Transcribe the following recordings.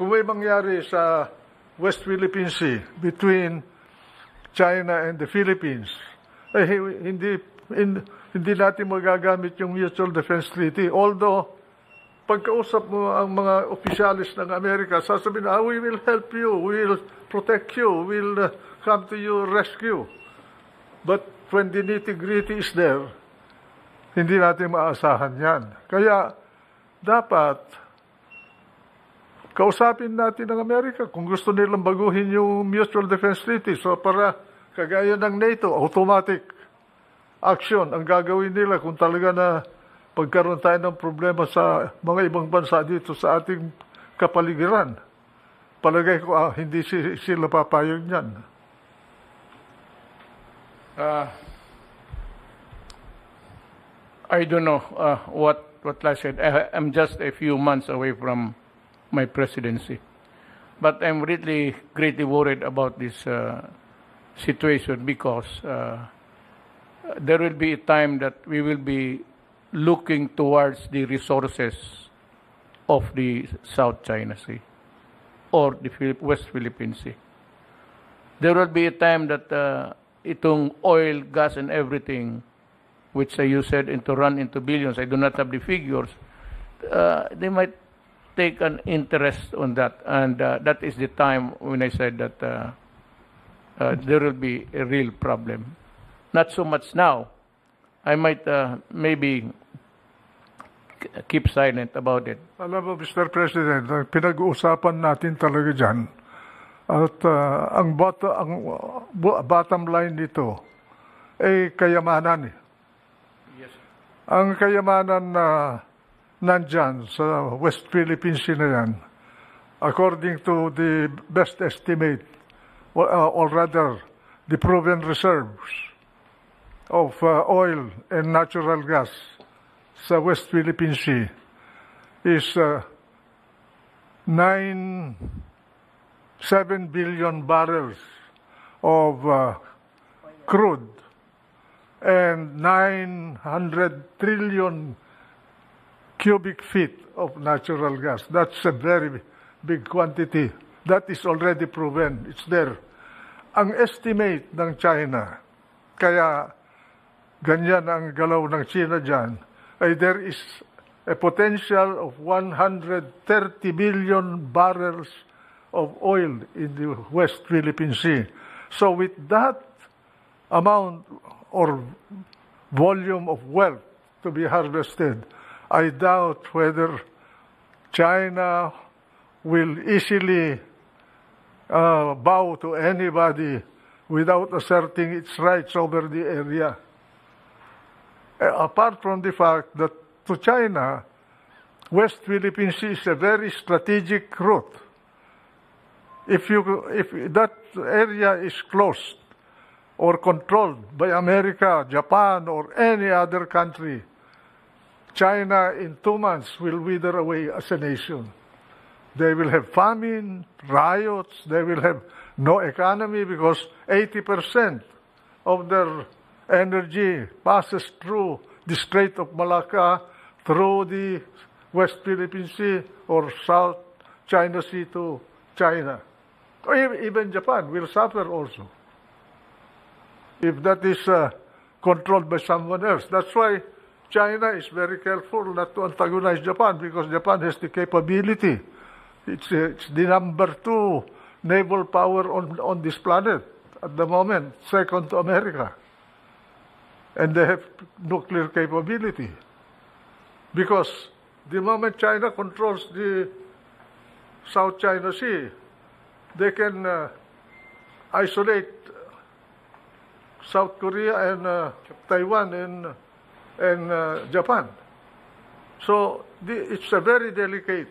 kung may mangyari sa West Philippine Sea between China and the Philippines, eh, hindi, hin- hindi natin magagamit yung Mutual Defense Treaty. Although, pagkausap mo ang mga opisyalis ng Amerika, sasabihin, ah, we will help you, we will protect you, we will uh, come to your rescue. But when the nitty-gritty is there, hindi natin maasahan yan. Kaya, dapat, kausapin natin ng Amerika kung gusto nilang baguhin yung Mutual Defense Treaty. So, para kagaya ng NATO, automatic action ang gagawin nila kung talaga na pagkaroon tayo ng problema sa mga ibang bansa dito sa ating kapaligiran. Palagay ko, ah, hindi si- sila papayag niyan. Uh, I don't know uh, what what I said. I, I'm just a few months away from my presidency, but I'm really greatly worried about this uh, situation because uh, there will be a time that we will be looking towards the resources of the South China Sea or the West Philippine Sea. There will be a time that uh, itong oil, gas, and everything, which uh, you said into run into billions, I do not have the figures, uh, they might take an interest on that. And uh, that is the time when I said that uh, uh, there will be a real problem. Not so much now. I might uh, maybe keep silent about it. Alam mo, Mr. President, pinag-uusapan natin talaga dyan, at ah, ang, bot- ang bo- bottom line nito ay kayamanan. Eh. Ang kayamanan na nandyan sa West Philippine Sea according to the best estimate, or, uh, or rather, the proven reserves of uh, oil and natural gas sa West Philippine Sea is uh, 9, 7 billion barrels of uh, crude and 900 trillion cubic feet of natural gas. That's a very big quantity. That is already proven. It's there. Ang estimate ng China, kaya ganyan ang galaw ng China dyan, ay there is a potential of 130 billion barrels of oil in the West Philippine Sea. So with that amount or volume of wealth to be harvested, I doubt whether China will easily uh, bow to anybody without asserting its rights over the area. Uh, apart from the fact that to China, West Philippine Sea is a very strategic route. If you if that area is closed or controlled by America, Japan, or any other country, China in two months will wither away as a nation. They will have famine, riots, they will have no economy because 80% of their energy passes through the Strait of Malacca, through the West Philippine Sea or South China Sea to China. Even Japan will suffer also if that is uh, controlled by someone else. That's why China is very careful not to antagonize Japan because Japan has the capability. It's, it's the number two naval power on, on this planet at the moment, second to America. And they have nuclear capability. Because the moment China controls the South China Sea, they can uh, isolate South Korea and uh, Taiwan and, and uh, Japan. So the, it's a very delicate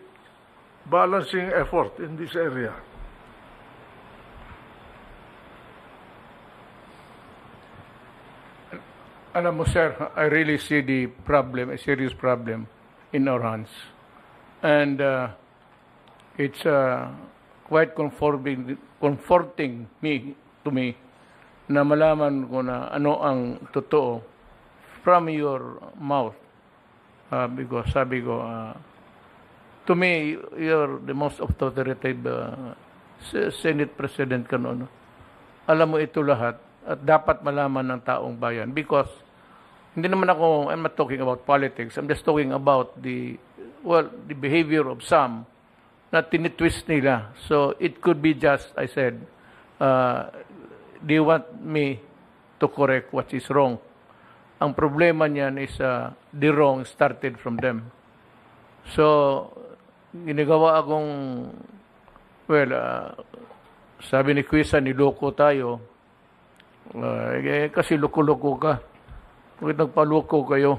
balancing effort in this area. Alam mo, sir, I really see the problem, a serious problem in our hands. And uh, it's uh, quite comforting, comforting me, to me na malaman ko na ano ang totoo from your mouth. Uh, because sabi ko, uh, to me, you're the most authoritative uh, Senate President ka noon. Alam mo ito lahat at dapat malaman ng taong bayan because hindi naman ako, I'm not talking about politics, I'm just talking about the, well, the behavior of some na tinitwist nila. So it could be just, I said, uh, they want me to correct what is wrong. Ang problema niyan is uh, the wrong started from them. So, ginagawa akong, well, uh, sabi ni Quisa, niloko tayo. Uh, eh, kasi loko-loko ka. Bakit nagpaloko kayo?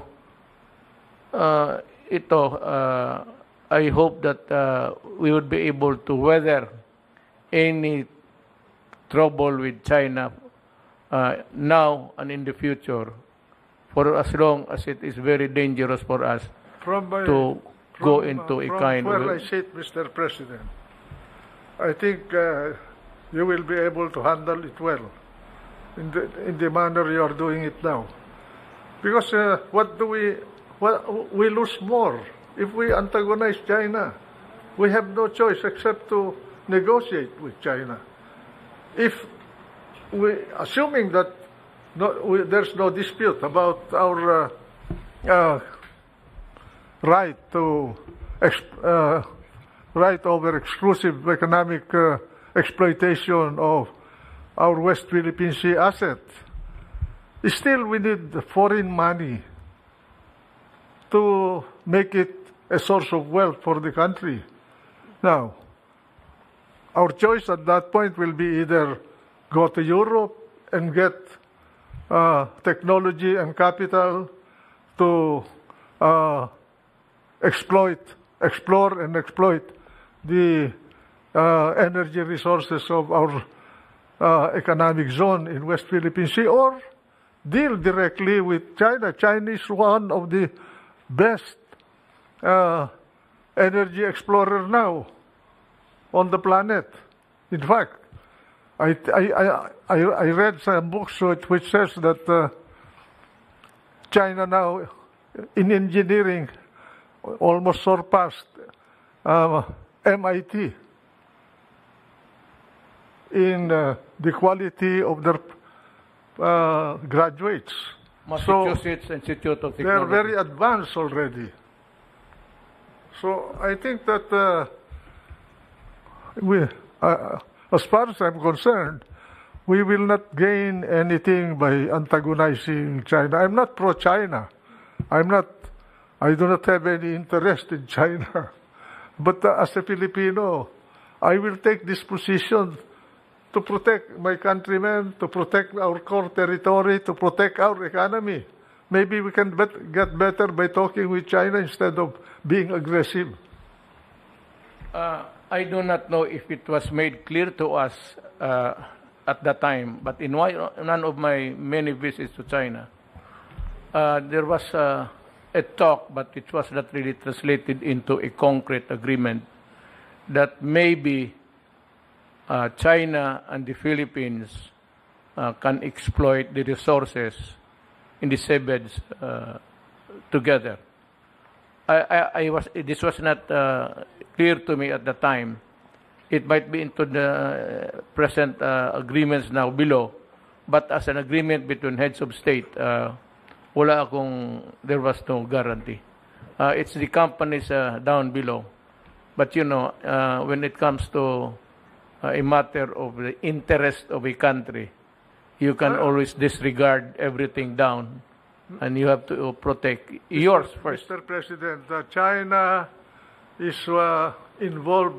Uh, ito, uh, I hope that uh, we would be able to weather any trouble with China uh, now and in the future for as long as it is very dangerous for us From my, to from, go uh, into a from kind where I of sit, Mr. President, I think uh, you will be able to handle it well in the, in the manner you are doing it now. Because uh, what do we, what, we lose more if we antagonize China. We have no choice except to negotiate with China. If we, assuming that no, we, there's no dispute about our uh, uh, right to uh, right over exclusive economic uh, exploitation of our West Philippine Sea asset. Still, we need foreign money to make it a source of wealth for the country. Now, our choice at that point will be either go to Europe and get uh, technology and capital to uh, exploit, explore and exploit the uh, energy resources of our economic zone in West Philippine Sea or deal directly with China. China is one of the best uh, energy explorer now on the planet. In fact, I, I, I, I read some books which, which says that uh, China now in engineering almost surpassed uh, MIT in uh, the quality of their uh, graduates. So Massachusetts Institute of Technology. they are very advanced already. So I think that uh, we, uh, as far as I'm concerned, we will not gain anything by antagonizing China. I'm not pro-China. I'm not. I do not have any interest in China. But uh, as a Filipino, I will take this position to protect my countrymen, to protect our core territory, to protect our economy. Maybe we can bet, get better by talking with China instead of being aggressive. Uh, I do not know if it was made clear to us uh, at that time, but in one, of my many visits to China, uh, there was uh, a talk, but it was not really translated into a concrete agreement that maybe uh, China and the Philippines uh, can exploit the resources in the seabeds uh, together. I, I, I was this was not uh, clear to me at the time. It might be into the present uh, agreements now below, but as an agreement between heads of state, uh, wala akong there was no guarantee. Uh, it's the companies uh, down below, but you know uh, when it comes to uh, a matter of the interest of a country, you can always disregard everything down, and you have to protect yours first. Mr. President, uh, China is uh, involved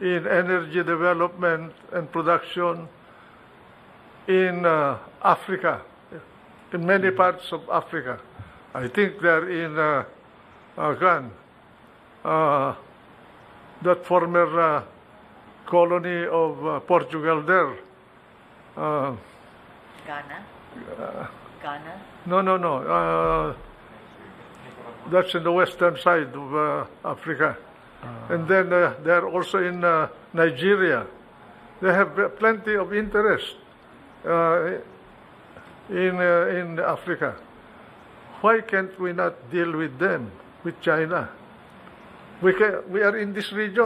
in energy development and production in uh, Africa, in many parts of Africa. I think they're in uh, uh, Gan, uh, that former uh, colony of uh, Portugal there. Uh, Ghana? Ghana? no, no, no. That's in the western side of uh, Africa. And then uh, they're also in uh, Nigeria. They have plenty of interest uh, in, uh, in Africa. Why can't we not deal with them, with China? We, ca- we are in this region.